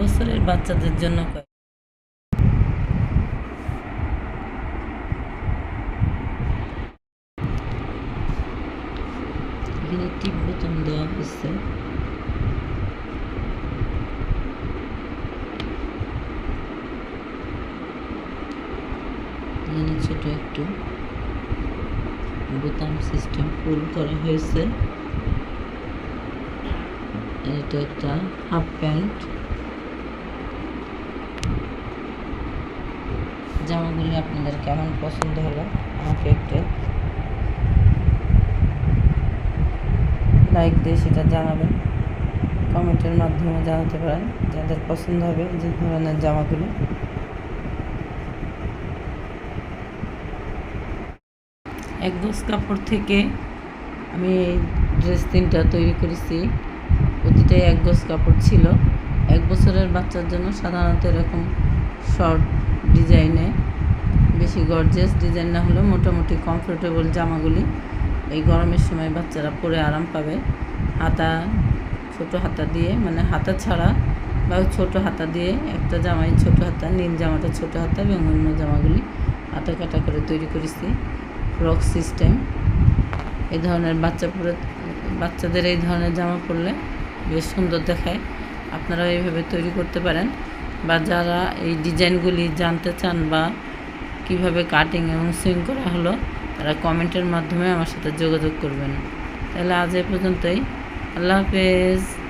বছরের বাচ্চাদের জন্য এখানে বোতাম দেওয়া এখানে ছোট একটু বোতাম সিস্টেম ফুল করা হয়েছে। এটা একটা হাফ প্যান্ট। জামাগুলি আপনাদের কেমন পছন্দ হলো, আমাকে একটু লাইক দিয়ে সেটা জানাবেন। কমেন্টের মাধ্যমে জানাতে পারেন যাদের পছন্দ হবে যে ধরনের জামাগুলো। এক গজ কাপড় থেকে আমি ড্রেস তিনটা তৈরি করেছি। প্রতিটাই এক গজ কাপড় ছিল। এক বছরের বাচ্চার জন্য সাধারণত এরকম শর্ট ডিজাইনে বেশি গর্জেস ডিজাইন না হলেও মোটামুটি কমফোর্টেবল জামাগুলি। এই গরমের সময় বাচ্চারা পরে আরাম পাবে। হাতা, ছোট হাতা দিয়ে মানে হাতা ছাড়া বা ছোট হাতা দিয়ে একটা জামাই ছোট হাতা, নীল জামাটা ছোট হাতা এবং অন্য জামাগুলি হাতা কাটা করে তৈরি করেছি। ফ্রক সিস্টেম এই ধরনের বাচ্চা পরে, বাচ্চাদের এই ধরনের জামা পরলে বেশ সুন্দর দেখায়। আপনারা এইভাবে তৈরি করতে পারেন। বা যারা এই ডিজাইনগুলি জানতে চান বা কীভাবে কাটিং এবং সুইং করা হলো, তারা কমেন্টের মাধ্যমে আমার সাথে যোগাযোগ করবেন। তাহলে আজ এ পর্যন্তই। আল্লাহ হাফেজ।